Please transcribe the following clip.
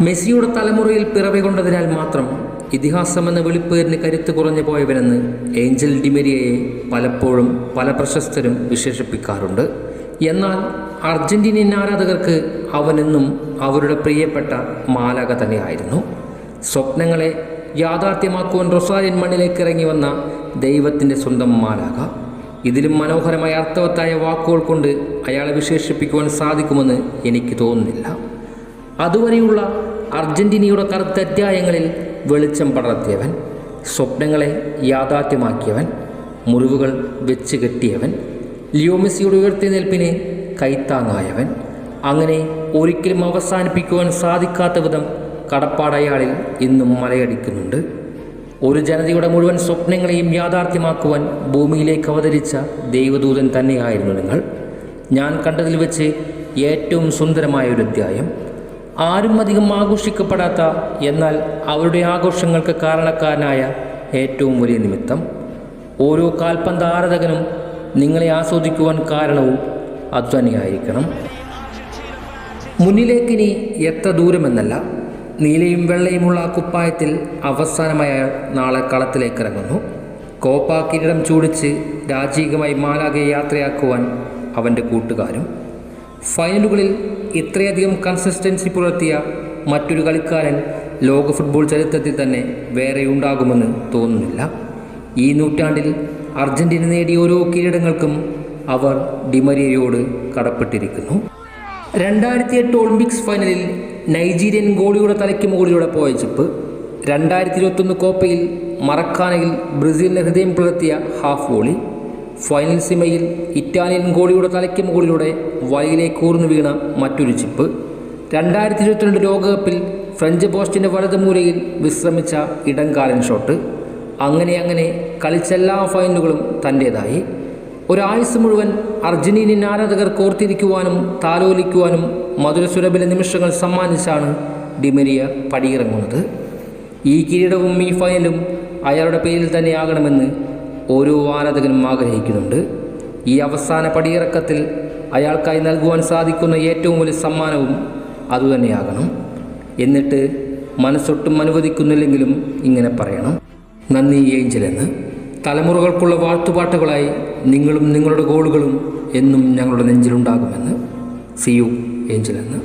മെസ്സിയുടെ തലമുറയിൽ പിറവികൊണ്ടതിനാൽ മാത്രം ഇതിഹാസമെന്ന വെളിപ്പേരിന് കരുത്ത് കുറഞ്ഞു പോയവനെന്ന് ഏഞ്ചൽ ഡിമെരിയയെ പലപ്പോഴും പല പ്രശസ്തരും വിശേഷിപ്പിക്കാറുണ്ട്. എന്നാൽ അർജന്റീനിയൻ ആരാധകർക്ക് അവനെന്നും അവരുടെ പ്രിയപ്പെട്ട മാലക തന്നെയായിരുന്നു. സ്വപ്നങ്ങളെ യാഥാർത്ഥ്യമാക്കുവാൻ റൊസാലിൻ മണ്ണിലേക്ക് ഇറങ്ങി വന്ന ദൈവത്തിന്റെ സ്വന്തം മാലാക ഇതിലും മനോഹരമായ അർത്ഥവത്തായ വാക്കുകൾ കൊണ്ട് അയാളെ വിശേഷിപ്പിക്കുവാൻ സാധിക്കുമെന്ന് എനിക്ക് തോന്നുന്നില്ല. അതുവരെയുള്ള അർജന്റീനയുടെ കറുത്ത അധ്യായങ്ങളിൽ വെളിച്ചം പടർത്തിയവൻ സ്വപ്നങ്ങളെ യാഥാർത്ഥ്യമാക്കിയവൻ മുറിവുകൾ വെച്ച് കെട്ടിയവൻ ലിയോമെസ്സിയുടെ ഉയർത്തെഴുന്നേൽപ്പിന് കൈത്താങ്ങായവൻ അങ്ങനെ ഒരിക്കലും അവസാനിപ്പിക്കുവാൻ സാധിക്കാത്ത വിധം കടപ്പാടയാളിൽ ഇന്നും മലയടിക്കുന്നുണ്ട്. ഒരു ജനതയുടെ മുഴുവൻ സ്വപ്നങ്ങളെയും യാഥാർത്ഥ്യമാക്കുവാൻ ഭൂമിയിലേക്ക് അവതരിച്ച ദൈവദൂതൻ തന്നെയായിരുന്നു നിങ്ങൾ. ഞാൻ കണ്ടതിൽ വെച്ച് ഏറ്റവും സുന്ദരമായ ഒരു അധ്യായം. ആരും അധികം ആഘോഷിക്കപ്പെടാത്ത എന്നാൽ അവരുടെ ആഘോഷങ്ങൾക്ക് കാരണക്കാരനായ ഏറ്റവും വലിയ നിമിത്തം. ഓരോ കാൽപന്ത ആരാധകനും നിങ്ങളെ ആസ്വദിക്കുവാൻ കാരണവും അതുതന്നെയായിരിക്കണം മുന്നിലേക്കിനി എത്ര ദൂരമെന്നല്ല നീലയും വെള്ളയുമുള്ള കുപ്പായത്തിൽ അവസാനമായ നാളെ കളത്തിലേക്ക് ഇറങ്ങുന്നു. കോപ്പ കിരീടം ചൂടിച്ച് രാജീകമായി മാലാകെ യാത്രയാക്കുവാൻ അവന്റെ കൂട്ടുകാരും ഫൈനലുകളിൽ ഇത്രയധികം കൺസിസ്റ്റൻസി പുലർത്തിയ മറ്റൊരു കളിക്കാരൻ ലോക ഫുട്ബോൾ ചരിത്രത്തിൽ തന്നെ വേറെ ഉണ്ടാകുമെന്ന് തോന്നുന്നില്ല. ഈ നൂറ്റാണ്ടിൽ അർജന്റീന നേടിയ ഓരോ കിരീടങ്ങൾക്കും അവർ ഡിമരിയയോട് കടപ്പെട്ടിരിക്കുന്നു. രണ്ടായിരത്തി എട്ട് ഒളിമ്പിക്സ് ഫൈനലിൽ നൈജീരിയൻ ഗോളിയുടെ തലയ്ക്ക് മുകളിലൂടെ പോയ ചിപ്പ് രണ്ടായിരത്തി ഇരുപത്തൊന്ന് കോപ്പയിൽ മറക്കാനയിൽ ബ്രസീലിന് ഹൃദയം പുലർത്തിയ ഹാഫ് വോളി ഫൈനൽ സിമയിൽ ഇറ്റാലിയൻ ഗോളിയുടെ തലയ്ക്ക് മുകളിലൂടെ വലയിലേക്ക് ഊർന്നു വീണ മറ്റൊരു ചിപ്പ്. രണ്ടായിരത്തി ഇരുപത്തിരണ്ട് ലോകകപ്പിൽ ഫ്രഞ്ച് പോസ്റ്റിന്റെ വലത് മൂലയിൽ വിശ്രമിച്ച ഇടംകാലൻ ഷോട്ട്. അങ്ങനെ അങ്ങനെ കളിച്ച എല്ലാ ഫൈനലുകളും തന്റേതായി ഒരാഴ്ച മുഴുവൻ അർജന്റീനിയൻ ആരാധകർ കോർത്തിരിക്കുവാനും താലോലിക്കുവാനും മധുരസുരഭിലെ നിമിഷങ്ങൾ സമ്മാനിച്ചാണ് ഡിമരിയ പടിയിറങ്ങുന്നത്. ഈ കിരീടവും ഈ ഫൈനലും അയാളുടെ പേരിൽ തന്നെയാകണമെന്ന് ഓരോ ആരാധകനും ആഗ്രഹിക്കുന്നുണ്ട്. ഈ അവസാന പടിയിറക്കത്തിൽ അയാൾക്കായി നൽകുവാൻ സാധിക്കുന്ന ഏറ്റവും വലിയ സമ്മാനവും അതുതന്നെയാകണം. എന്നിട്ട് മനസ്സൊട്ടും അനുവദിക്കുന്നില്ലെങ്കിലും ഇങ്ങനെ പറയണം. നന്ദി ഏഞ്ചലെന്ന് തലമുറകൾക്കുള്ള വാഴ്ത്തുപാട്ടുകളായി നിങ്ങളും നിങ്ങളുടെ ഗോളുകളും എന്നും ഞങ്ങളുടെ നെഞ്ചിലുണ്ടാകുമെന്ന്. C U ഏഞ്ചലെന്ന്